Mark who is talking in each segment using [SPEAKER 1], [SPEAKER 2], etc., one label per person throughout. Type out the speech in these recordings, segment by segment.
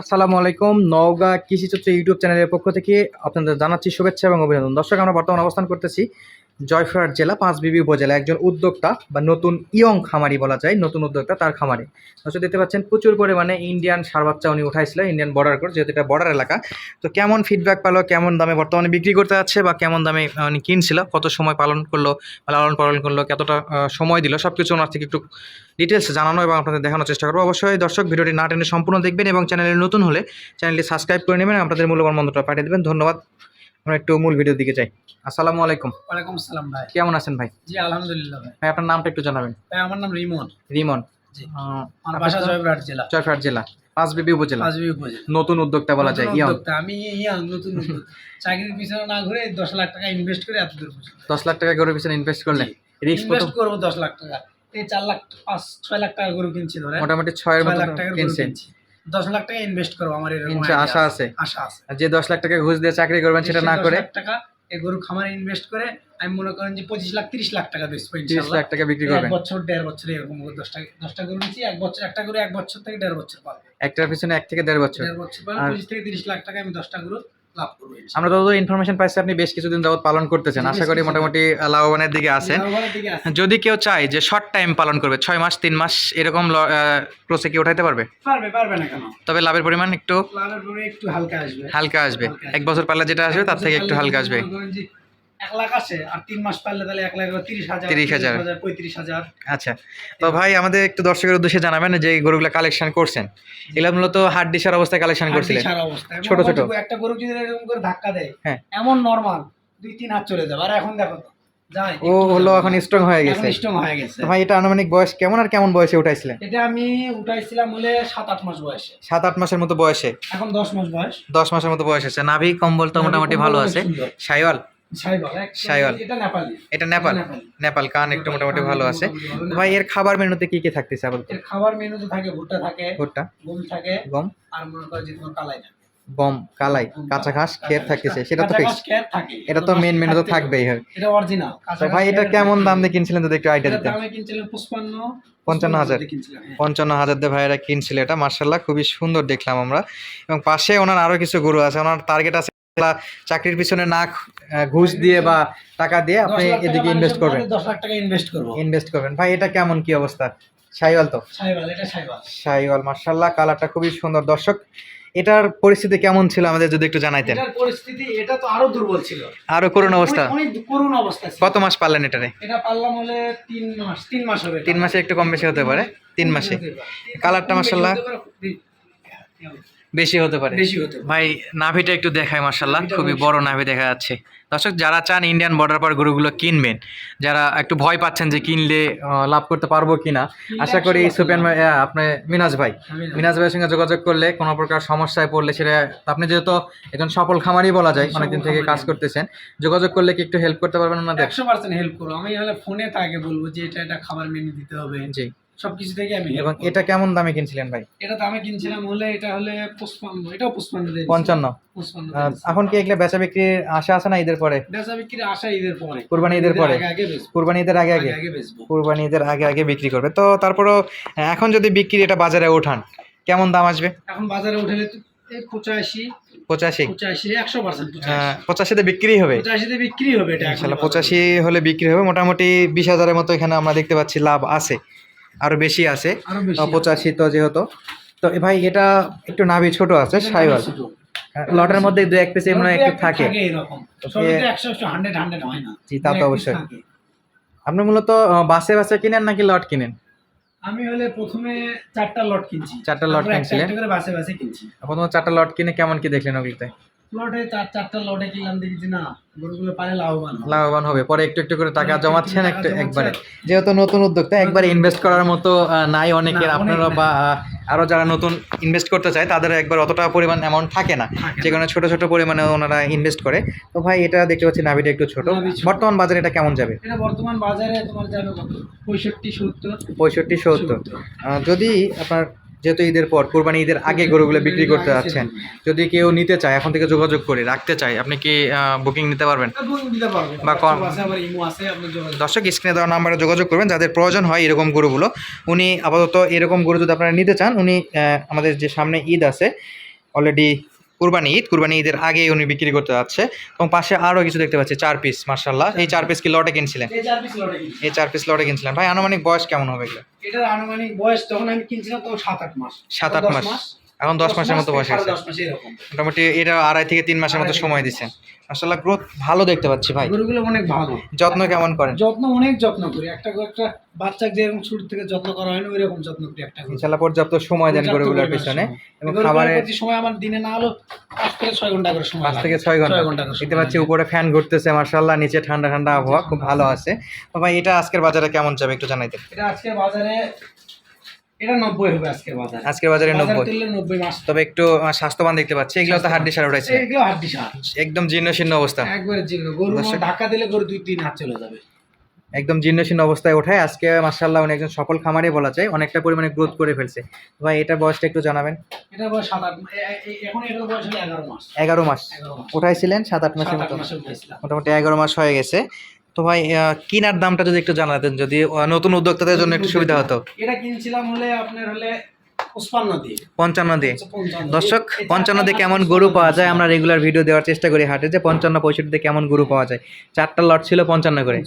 [SPEAKER 1] আসসালামু আলাইকুম। নওগাঁ কৃষিচর্চা ইউটিউব চ্যানেলের পক্ষ থেকে আপনাদের জানাচ্ছি শুভেচ্ছা এবং অভিনন্দন। দর্শক, আমরা বর্তমান অবস্থান করতেছি জয়ফরহাট জেলা পাঁচবিবি উপজেলা একজন উদ্যোক্তা বা নতুন ইয়ং খামারি বলা যায়, নতুন উদ্যোক্তা তার খামারে। দর্শক, দেখতে পাচ্ছেন প্রচুর পরিমাণে ইন্ডিয়ান সার বাচ্চা উনি উঠাইছিল ইন্ডিয়ান বর্ডার করে যেহেতু এটা বর্ডার এলাকা। তো কেমন ফিডব্যাক পেল, কেমন দামে বর্তমানে বিক্রি করতে যাচ্ছে বা কেমন দামে উনি কিনছিল, কত সময় পালন করল লালন পালন করল, কতটা সময় দিল সব কিছু ওনার থেকে একটু ডিটেলস জানানো এবং আপনাদের দেখানোর চেষ্টা করব। অবশ্যই দর্শক, ভিডিওটি না টেনে সম্পূর্ণ দেখবেন এবং চ্যানেলে নতুন হলে চ্যানেলটি সাবস্ক্রাইব করে নেবেন আপনাদের মূল্যবান মন্ত্রটা পাঠিয়ে দেবেন। ধন্যবাদ। আমরা একটু মূল ভিডিওর দিকে যাই। আসসালামু আলাইকুম।
[SPEAKER 2] ওয়ালাইকুম আসসালাম ভাই।
[SPEAKER 1] কেমন আছেন ভাই?
[SPEAKER 2] জি আলহামদুলিল্লাহ ভাই।
[SPEAKER 1] ভাই আপনার নামটা একটু জানাবেন।
[SPEAKER 2] ভাই আমার নাম রিমন।
[SPEAKER 1] রিমন।
[SPEAKER 2] জি। আমার বাসা জয়পুরহাট জেলা।
[SPEAKER 1] জয়ফরহাট জেলা। পাঁচবিবি উপজেলা।
[SPEAKER 2] উপজেলা।
[SPEAKER 1] নতুন উদ্যোক্তা বলা যায় ইয়ং।
[SPEAKER 2] উদ্যোক্তা। আমি ইয়াং নতুন চাকরির পিছনে না ঘুরে দশ লাখ টাকা ইনভেস্ট করে এত দূর
[SPEAKER 1] দশ লাখ টাকা গরুর পিছনে ইনভেস্ট করলেন রিস্ক কত
[SPEAKER 2] ইনভেস্ট করব দশ লাখ টাকা। এই চার লাখ পাঁচ ছয় লাখ টাকা গরু কিনছি ধরে
[SPEAKER 1] মোটামুটি ছয়ের
[SPEAKER 2] ছয়
[SPEAKER 1] মতো
[SPEAKER 2] লাখ টাকার গরু
[SPEAKER 1] কিনছেন।
[SPEAKER 2] কিনছি। দশ লাখ টাকা ইনভেস্ট করব আমার এরকম
[SPEAKER 1] আশা আছে।
[SPEAKER 2] আশা আছে।
[SPEAKER 1] যে দশ লাখ টাকা ঘুষ দিয়ে চাকরি করবেন সেটা না করে
[SPEAKER 2] টাকা এই গরু খামারে ইনভেস্ট করে আমি মনে করেন যে পঁচিশ লাখ তিরিশ লাখ টাকা বেচবো
[SPEAKER 1] তিরিশ লাখ টাকা বিক্রি
[SPEAKER 2] এক
[SPEAKER 1] করবেন
[SPEAKER 2] বছর দেড় বছর এরকম দশটা দশটা গরু নিচ্ছি এক বছর একটা গরু এক বছর থেকে দেড় বছর পাবো
[SPEAKER 1] একটার পিছনে এক থেকে দেড় বছর।
[SPEAKER 2] দেড় বছর পরে পঁচিশ থেকে তিরিশ লাখ টাকা আমি দশটা গরু লাভ করব
[SPEAKER 1] আমরা যত ইনফরমেশন পাইছি আপনি বেশ কিছুদিন যাবত পালন করতেছেন। আশা করি মোটামুটি লাভবানের দিকে আছেন। যদি কেউ চায় যে শর্ট টাইম পালন করবে ছয় মাস তিন মাস এরকম ক্লোসে কি উঠাইতে পারবে?
[SPEAKER 2] পারবে পারবে না কেন?
[SPEAKER 1] তবে লাভের পরিমাণ একটু
[SPEAKER 2] লাভের পরে একটু হালকা আসবে।
[SPEAKER 1] হালকা আসবে। এক বছর পারলে যেটা আসবে তার থেকে একটু হালকা আসবে।
[SPEAKER 2] এক লাখ আসে আর তিন মাস পারলে তাহলে এক লাখ তিরিশ হাজার
[SPEAKER 1] 30,000
[SPEAKER 2] পঁয়ত্রিশ হাজার।
[SPEAKER 1] আচ্ছা তো ভাই আমাদের একটু দর্শকের উদ্দেশ্যে জানাবেন যে এই গরুগুলো কালেকশন করছেন। এগুলো মূলত হাট ডিসার অবস্থায় কালেকশন করছিলেন। ছোট ছোট।
[SPEAKER 2] একটা গরু যদি এরকম করে ধাক্কা দেয়
[SPEAKER 1] হ্যাঁ।
[SPEAKER 2] এমন নর্মাল দুই তিন হাত চলে যাবে। আর এখন দেখো
[SPEAKER 1] ও হলো এখন স্ট্রং হয়ে গেছে।
[SPEAKER 2] স্ট্রং হয়ে গেছে।
[SPEAKER 1] ভাই এটা আনুমানিক বয়স কেমন আর কেমন বয়সে উঠাইছিলেন?
[SPEAKER 2] এটা আমি উঠাইছিলাম হলে সাত আট মাস বয়সে।
[SPEAKER 1] সাত আট মাসের মতো বয়সে।
[SPEAKER 2] এখন দশ মাস বয়স।
[SPEAKER 1] দশ মাসের মতো বয়স আছে। নাভি কম্বল তো মোটামুটি ভালো আছে। সাইওয়াল
[SPEAKER 2] সাইবাল। এটা নেপালি।
[SPEAKER 1] নেপাল। কান একটু মোটামুটি ভালো আছে। ভাই এর খাবার মেনুতে কি কি থাকতেছে আপাতত?
[SPEAKER 2] এর খাবার মেনুতে থাকে ভুট্টা থাকে
[SPEAKER 1] ভুট্টা।
[SPEAKER 2] গম থাকে
[SPEAKER 1] গম।
[SPEAKER 2] আর মনে করো যে তোমার কালাই থাকে।
[SPEAKER 1] গম কালাই কাঁচা ঘাস খের থাকতেছে। সেটা তো ফিক্স এটা তো মেন মেনু তো থাকবেই হয়।
[SPEAKER 2] এটা অরিজিনাল
[SPEAKER 1] ভাই এটা কেমন দাম দিয়ে কিনছিলেন যদি একটু আইডিয়া দিতেন?
[SPEAKER 2] কিনছিলাম
[SPEAKER 1] পঞ্চান্ন হাজার। পঞ্চান্ন হাজার দিয়ে ভাইয়েরা কিনছিল এটা। মার্শাল্লাহ খুবই সুন্দর দেখলাম আমরা। এবং পাশে ওনার আরও কিছু গরু আছে। ওনার টার্গেট আছে চাকরির পিছনে না ঘুষ দিয়ে বা টাকা দিয়ে আপনি এদিকে ইনভেস্ট করবেন।
[SPEAKER 2] দশ লাখ টাকা ইনভেস্ট করব।
[SPEAKER 1] ইনভেস্ট করবেন। ভাই এটা কেমন কি অবস্থা? সাইওয়াল তো? সাইওয়াল মার্শাল্লাহ কালারটা খুবই সুন্দর। দর্শক এটার পরিস্থিতি কেমন ছিল আমাদের যদি একটু জানাইতেন?
[SPEAKER 2] এটার পরিস্থিতি এটা তো আরও দুর্বল ছিল।
[SPEAKER 1] আরও করুণ অবস্থা?
[SPEAKER 2] অনেক- করুণ অবস্থা ছিল।
[SPEAKER 1] কত মাস পারলেন এটারে?
[SPEAKER 2] এটা পারলাম হলে তিন মাস তিন মাস হবে। এটা।
[SPEAKER 1] তিন মাসে একটু কম বেশি হতে পারে? তিন মাসে কালারটা মাশাআল্লাহ।
[SPEAKER 2] বেশি হতে পারে,
[SPEAKER 1] বেশি হতে। ভাই নাভিটা একটু দেখায় মার্শাল্লাহ খুবই বড় নাভি দেখা যাচ্ছে। দর্শক যারা চান ইন্ডিয়ান বর্ডার পর গরুগুলো কিনবেন যারা একটু ভয় পাচ্ছেন যে কিনলে লাভ করতে পারব কিনা আশা করি সুপেন ভাই আপনি মিনাজ ভাই মিনাজ। ভাইয়ের সঙ্গে যোগাযোগ করলে কোনো প্রকার সমস্যায় পড়লে সেটা আপনি যেহেতু একজন সফল খামারই বলা যায় অনেকদিন থেকে কাজ করতেছেন যোগাযোগ করলে কি একটু হেল্প করতে পারবেন ওনাদের
[SPEAKER 2] একশো পার্সেন্ট হেল্প করব। আমি হলে ফোনে তাকে বলব যে এটা এটা খাবার মেনু দিতে হবে।
[SPEAKER 1] জি।
[SPEAKER 2] সবকিছু থেকে আমি
[SPEAKER 1] এবং এটা কেমন দামে কিনছিলেন ভাই?
[SPEAKER 2] এটা আমি কিনছিলাম হলে এটা হলে পুষ্পান্ন এটাও পুষ্পান্ন।
[SPEAKER 1] পঞ্চান্ন।
[SPEAKER 2] পুষ্পান্ন
[SPEAKER 1] এখন কি এগুলো বেচা বিক্রির আশা আছে না ঈদের পরে?
[SPEAKER 2] বেচা বিক্রি আসা ঈদের পরে।
[SPEAKER 1] কুরবানি ঈদের পরে? কুরবানি ঈদের আগে আগে? কুরবানি ঈদের আগে আগে বিক্রি করবে। তো তারপরও এখন যদি বিক্রি এটা বাজারে ওঠান কেমন দাম আসবে?
[SPEAKER 2] এখন বাজারে উঠলে পঁচাশি।
[SPEAKER 1] পঁচাশি?
[SPEAKER 2] পঁচাশি একশো পার্সেন্ট
[SPEAKER 1] পঁচাশিতে বিক্রি হবে।
[SPEAKER 2] পঁচাশিতে বিক্রি হবে এটা
[SPEAKER 1] পঁচাশি হলে বিক্রি হবে। মোটামুটি বিশ হাজারের মতো এখানে আমরা দেখতে পাচ্ছি লাভ আছে। আরও বেশি আছে। পঁচাশি তো যেহেতু। তো ভাই এটা একটু নাভি ছোট আছে সাইওয়াল। লটের মধ্যে দু এক পিস মনে হয় একটু থাকে।
[SPEAKER 2] হয়
[SPEAKER 1] জি, তা তো অবশ্যই। আপনি মূলত বাসে বাসে কিনেন নাকি লট কিনেন?
[SPEAKER 2] আমি হলে প্রথমে চারটা লট কিনছি।
[SPEAKER 1] চারটা
[SPEAKER 2] একটা
[SPEAKER 1] কিনছিলেন?
[SPEAKER 2] বাসে বাসে কিনছি।
[SPEAKER 1] প্রথমে চারটা লট কিনে কেমন কি দেখলেন ওগুলোতে?
[SPEAKER 2] লটে চার চারটা লটে কিনলাম দেখেছি না গরুগুলো পারে লাভবান হবে।
[SPEAKER 1] লাভবান হবে। পরে একটু একটু করে টাকা
[SPEAKER 2] একটু একটু
[SPEAKER 1] জমাচ্ছেন একটু একবারে। যেহেতু নতুন উদ্যোক্তা একবারে ইনভেস্ট করার মতো নাই অনেকের। আপনারা বা আহ, আরও যারা নতুন ইনভেস্ট করতে চায় তাদের একবার অতটা পরিমাণ অ্যামাউন্ট থাকে না। যে কারণে ছোট ছোট পরিমাণে ওনারা ইনভেস্ট করে। তো ভাই এটা দেখতে পাচ্ছি নাভিটা একটু ছোট। বর্তমান বাজারে এটা কেমন যাবে?
[SPEAKER 2] এটা বর্তমান বাজারে তোমার যাবে পঁয়ষট্টি সত্তর।
[SPEAKER 1] পঁয়ষট্টি সত্তর। যদি আপনার যেহেতু ঈদের পর কোরবানি ঈদের আগে গরুগুলো বিক্রি করতে যাচ্ছেন যদি কেউ নিতে চায় এখন থেকে যোগাযোগ করে রাখতে চায় আপনি কি বুকিং নিতে পারবেন? বা কম- দর্শক স্ক্রিনে দেওয়ার নাম্বারে যোগাযোগ করবেন যাদের প্রয়োজন হয় এরকম গরুগুলো। উনি আপাতত এরকম গরু যদি আপনারা নিতে চান উনি আমাদের যে সামনে ঈদ আছে অলরেডি কুরবানি ঈদ। কুরবানি ঈদের আগে উনি বিক্রি করতে যাচ্ছে। এবং পাশে আরও কিছু দেখতে পাচ্ছি চার পিস মার্শাল্লাহ এই চার পিস কি লটে কিনছিলেন?
[SPEAKER 2] এই চার পিস লটে
[SPEAKER 1] কিনছিলেন। ভাই আনুমানিক বয়স কেমন হবে এগুলো?
[SPEAKER 2] এটার আনুমানিক বয়স তখন আমি কিনছিলাম তো সাত আট মাস।
[SPEAKER 1] সাত আট মাস। এখন দশ মাসের মতো বয়স
[SPEAKER 2] সাড়ে
[SPEAKER 1] আছে মোটামুটি এটা আড়াই থেকে তিন মাসের মতো সময় দিচ্ছেন মার্শাল্লাহ গ্রোথ ভালো দেখতে পাচ্ছি ভাই।
[SPEAKER 2] গরুগুলো অনেক ভালো।
[SPEAKER 1] যত্ন কেমন করেন?
[SPEAKER 2] যত্ন অনেক যত্ন করি। একটা একটা বাচ্চা যেরকম শুরু থেকে যত্ন করা হয় না ওই রকম যত্ন করি একটা গরু।
[SPEAKER 1] ইনশাল্লাহ পর্যাপ্ত সময় দেন গরুগুলোর পিছনে। এবং খাবারের
[SPEAKER 2] প্রতি সময় আমার দিনে না হলো পাঁচ থেকে ছয় ঘণ্টা করে সময়
[SPEAKER 1] পাঁচ থেকে ছয়
[SPEAKER 2] ঘণ্টা।
[SPEAKER 1] দেখতে পাচ্ছি উপরে ফ্যান ঘুরতেছে মার্শাল্লাহ নিচে ঠান্ডা ঠান্ডা আবহাওয়া খুব ভালো আছে। তো ভাই এটা আজকের বাজারে কেমন যাবে একটু জানাইতে
[SPEAKER 2] এটা আজকের বাজারে এটা নব্বই হবে আজকের বাজারে।
[SPEAKER 1] আজকের তবে একটু স্বাস্থ্যবান দেখতে পাচ্ছি। এগুলো তো হাড্ডি সার উঠাইছে
[SPEAKER 2] এগুলো হাড্ডি সার।
[SPEAKER 1] একদম জীর্ণ শীর্ণ অবস্থা।
[SPEAKER 2] একবারে জীর্ণ। গরু
[SPEAKER 1] দর্শক-
[SPEAKER 2] দিলে গরু দুই তিন হাত চলে যাবে।
[SPEAKER 1] একদম জীর্ণ শীর্ণ অবস্থায় ওঠায়। আজকে মার্শাল্লাহ উনি একজন সফল খামারে বলা যায়। অনেকটা পরিমাণে গ্রোথ করে ফেলছে। ভাই এটার বয়সটা একটু জানাবেন।
[SPEAKER 2] এটা বয়স সাত আট এ- এ- এ- এখন এটার বয়স এগারো মাস।
[SPEAKER 1] এগারো মাস। উঠাইছিলেন সাত আট মাসের মতো। মোটামুটি এগারো মাস হয়ে গেছে। তো ভাই কিনার দামটা যদি একটু জানাতেন, যদি নতুন উদ্যোক্তাদের জন্য একটু সুবিধা হতো।
[SPEAKER 2] এটা কিনছিলাম হলে আপনার হলে
[SPEAKER 1] পঞ্চান্ন দিয়ে।
[SPEAKER 2] দিয়ে।
[SPEAKER 1] দর্শক পঞ্চান্ন দিয়ে কেমন গরু পাওয়া যায়? আমরা রেগুলার ভিডিও দেওয়ার চেষ্টা করি হাটে যে পঞ্চান্ন পঁয়ষট্টিতে কেমন গরু পাওয়া যায়। চারটা লট ছিল পঞ্চান্ন করে।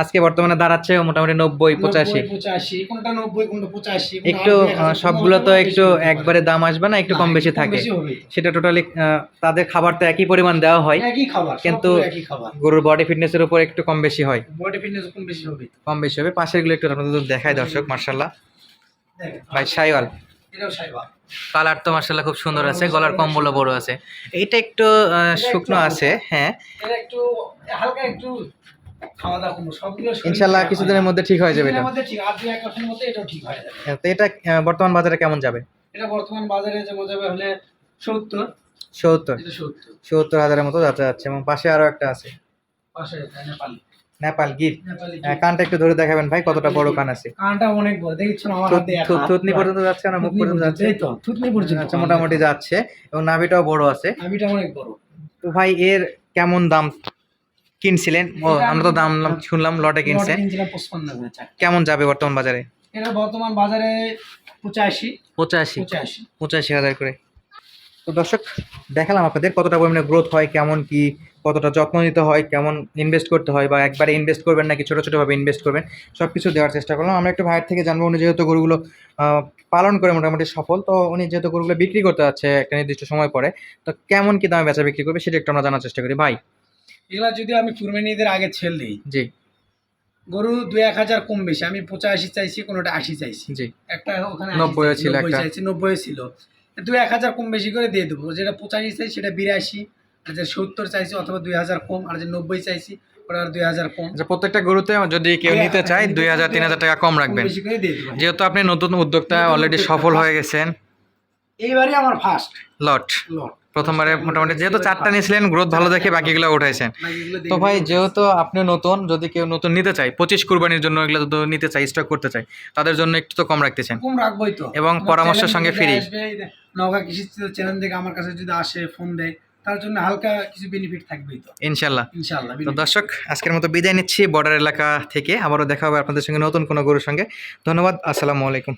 [SPEAKER 1] আজকে বর্তমানে দাঁড়াচ্ছে মোটামুটি নব্বই পঁচাশি। একটু সবগুলো তো একটু। একবারে দাম আসবে না একটু কম বেশি থাকে। সেটা টোটালি তাদের খাবার তো একই পরিমাণ দেওয়া হয় কিন্তু গরুর বডি ফিটনেসের উপর একটু কম বেশি হয়।
[SPEAKER 2] বডি ফিটনেস কম বেশি হবে
[SPEAKER 1] কম বেশি হবে। পাশেরগুলো একটু আপনাদের দেখায় দর্শক মার্শাল্লাহ ভাই
[SPEAKER 2] সাইবা
[SPEAKER 1] কালার তো মার্শাল্লাহ খুব সুন্দর আছে গলার কম্বলও বড় আছে। এইটা একটু শুকনো আছে হ্যাঁ।
[SPEAKER 2] এটা একটু হালকা একটু
[SPEAKER 1] ইনশাল্লাহ কিছুদিনের মধ্যে ঠিক হয়ে যাবে এটা।
[SPEAKER 2] হয়ে
[SPEAKER 1] তো এটা বর্তমান বাজারে কেমন যাবে?
[SPEAKER 2] এটা বর্তমান বাজারে যেমন যাবে হলে সত্তর।
[SPEAKER 1] সত্তর।
[SPEAKER 2] সত্তর।
[SPEAKER 1] হাজারের মতো যাতে যাচ্ছে এবং পাশে আরও একটা আছে।
[SPEAKER 2] এটা নেপালি।
[SPEAKER 1] গির?
[SPEAKER 2] নেপালি
[SPEAKER 1] কানটা একটু ধরে দেখাবেন ভাই কতটা বড় কান আছে।
[SPEAKER 2] কানটা অনেক বড় দেখছ না আমার হাতে
[SPEAKER 1] থুতনি পর্যন্ত যাচ্ছে না মুখ পর্যন্ত যাচ্ছে?
[SPEAKER 2] এই তো থুতনি পর্যন্ত।
[SPEAKER 1] আচ্ছা মোটামুটি যাচ্ছে এবং নাভিটাও বড় আছে।
[SPEAKER 2] নাভিটা অনেক বড়।
[SPEAKER 1] তো ভাই এর কেমন দাম কিনছিলেন? ও আমরা তো দাম শুনলাম লটে কিনছেন কেমন যাবে বর্তমান বাজারে?
[SPEAKER 2] এটা বর্তমান বাজারে পঁচাশি।
[SPEAKER 1] পঁচাশি।
[SPEAKER 2] পঁচাশি।
[SPEAKER 1] পঁচাশি হাজার করে। তো দর্শক দেখালাম আপনাদের কতটা পরিমাণে গ্রোথ হয় কেমন কি কতটা যত্ন নিতে হয় কেমন ইনভেস্ট করতে হয় বা একবারে ইনভেস্ট করবেন নাকি ছোটো ছোটোভাবে ইনভেস্ট করবেন সব কিছু দেওয়ার চেষ্টা করলাম। আমরা একটু ভাইয়ের থেকে জানব উনি যেহেতু গরুগুলো পালন করে মোটামুটি সফল তো উনি যেহেতু গরুগুলো বিক্রি করতে যাচ্ছে একটা নির্দিষ্ট সময় পরে তো কেমন কি দামে বেচা বিক্রি করবে সেটা একটু আমরা জানার চেষ্টা করি। ভাই।
[SPEAKER 2] এগুলা যদি আমি কুরবানি ঈদের আগে ছেড়ে দিই
[SPEAKER 1] জি।
[SPEAKER 2] গরু দুই এক হাজার কম বেশি আমি পঁচাশি চাইছি কোনোটা আশি চাইছি।
[SPEAKER 1] জি।
[SPEAKER 2] একটা ওখানে চাইছি,
[SPEAKER 1] ছিল
[SPEAKER 2] নব্বই নব্বই ছিল। দুই এক হাজার কম বেশি করে দিয়ে দেবো যেটা পঁচাশি চাই সেটা বিরাশি। যে সত্তর চাইছি অথবা দুই হাজার কম আর যে নব্বই চাইছি আর দুই হাজার কম।
[SPEAKER 1] আচ্ছা প্রত্যেকটা গরুতে যদি কেউ নিতে চায় দুই হাজার তিন হাজার টাকা কম রাখবেন।
[SPEAKER 2] বেশি করে দিয়ে দেবো
[SPEAKER 1] যেহেতু আপনি নতুন উদ্যোক্তা অলরেডি সফল হয়ে গেছেন।
[SPEAKER 2] এইবারই আমার ফার্স্ট
[SPEAKER 1] লট।
[SPEAKER 2] লট।
[SPEAKER 1] প্রথমবারে মোটামুটি যেহেতু চারটা নিয়েছিলেন গ্রোথ ভালো দেখে বাকিগুলো উঠাইছেন। তো ভাই যেহেতু আপনি নতুন যদি কেউ নতুন নিতে চায় পঁচিশ কুরবানির জন্য এগুলো নিতে চাই স্টক করতে চাই তাদের জন্য একটু তো কম রাখতেছেন।
[SPEAKER 2] কম রাখবোই তো।
[SPEAKER 1] এবং পরামর্শের সঙ্গে।
[SPEAKER 2] আসবে, এই কৃষি চ্যানেল থেকে আমার কাছে যদি আসে ফোন দেয় তার জন্য হালকা কিছু বেনিফিট থাকবেই তো।
[SPEAKER 1] ইনশাল্লাহ।
[SPEAKER 2] ইনশাল্লাহ
[SPEAKER 1] তো দর্শক আজকের মতো বিদায় নিচ্ছি বর্ডার এলাকা থেকে। আবারও দেখা হবে আপনাদের সঙ্গে নতুন কোনো গরুর সঙ্গে। ধন্যবাদ আসসালামু আলাইকুম।